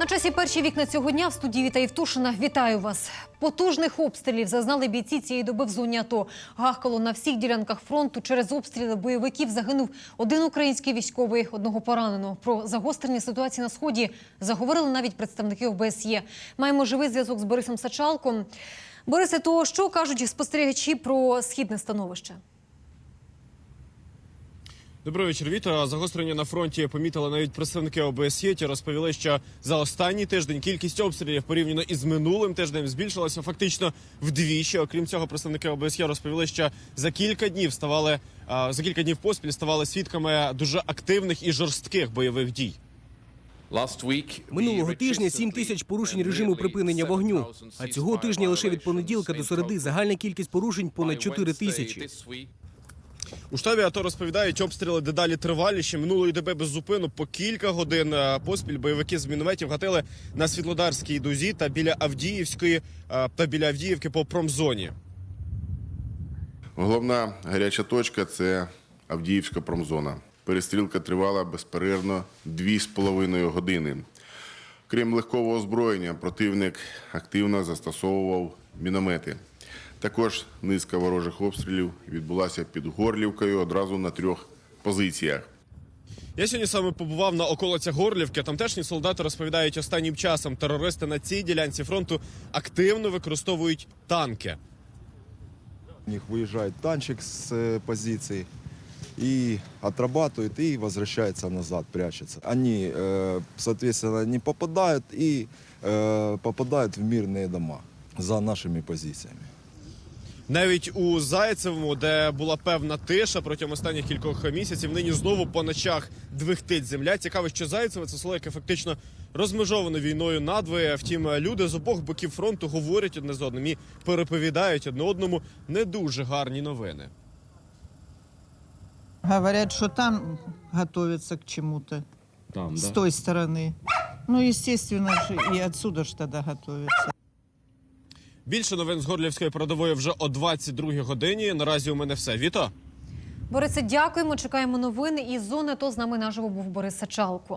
На часі перші вікна цього дня в студії Віта Євтушина. Вітаю вас. Потужних обстрілів зазнали бійці цієї доби в зоні АТО. Гахкало на всіх ділянках фронту. Через обстріли бойовиків загинув один український військовий, одного поранено. Про загострення ситуації на сході заговорили навіть представники ОБСЄ. Маємо живий зв'язок з Борисом Сачалком. Борисе, то що кажуть спостерігачі про східне становище? Добрий вечір, Віто. Загострення на фронті помітили навіть представники ОБСЄ. Ті розповіли, що за останній тиждень кількість обстрілів порівняно із минулим тижнем збільшилася фактично вдвічі. Окрім цього, представники ОБСЄ розповіли, що за кілька днів ставали за кілька днів поспіль ставали свідками дуже активних і жорстких бойових дій. Минулого тижня 7 тисяч порушень режиму припинення вогню. А цього тижня лише від понеділка до середи загальна кількість порушень понад 4 тисячі. У штабі АТО розповідають, обстріли дедалі триваліші. Минулої доби без зупину по кілька годин поспіль бойовики з мінометів гатили на Світлодарській дузі та біля Авдіївської та біля Авдіївки по промзоні. Головна гаряча точка це Авдіївська промзона. Перестрілка тривала безперервно 2,5 години. Крім легкого озброєння, противник активно застосовував міномети. Також низка ворожих обстрілів відбулася під Горлівкою одразу на трьох позиціях. Я сьогодні саме побував на околицях Горлівки. Тамтешні солдати розповідають, останнім часом терористи на цій ділянці фронту активно використовують танки. У них выезжает танчик с э, позиции и отрабатывает, и возвращается назад, прячется. Они, э, соответственно, не попадают и э, попадают в мирные дома за нашими позициями. Навіть у Зайцевому, де була певна тиша протягом останніх кількох місяців, нині знову по ночах двихтить земля. Цікаво, що Зайцеве це село, яке фактично розмежоване війною надвоє. Втім, люди з обох боків фронту говорять одне з одним і переповідають одне одному не дуже гарні новини. Говорят, что там готовятся к чему-то. С той стороны. Ну, естественно, же и отсюда ж тогда готовятся. Більше новин з Горлівської передової вже о 22-й годині. Наразі у мене все. Віто. Борисе, дякуємо. Чекаємо новини із зони. То з нами наживо був Борис Сачалко.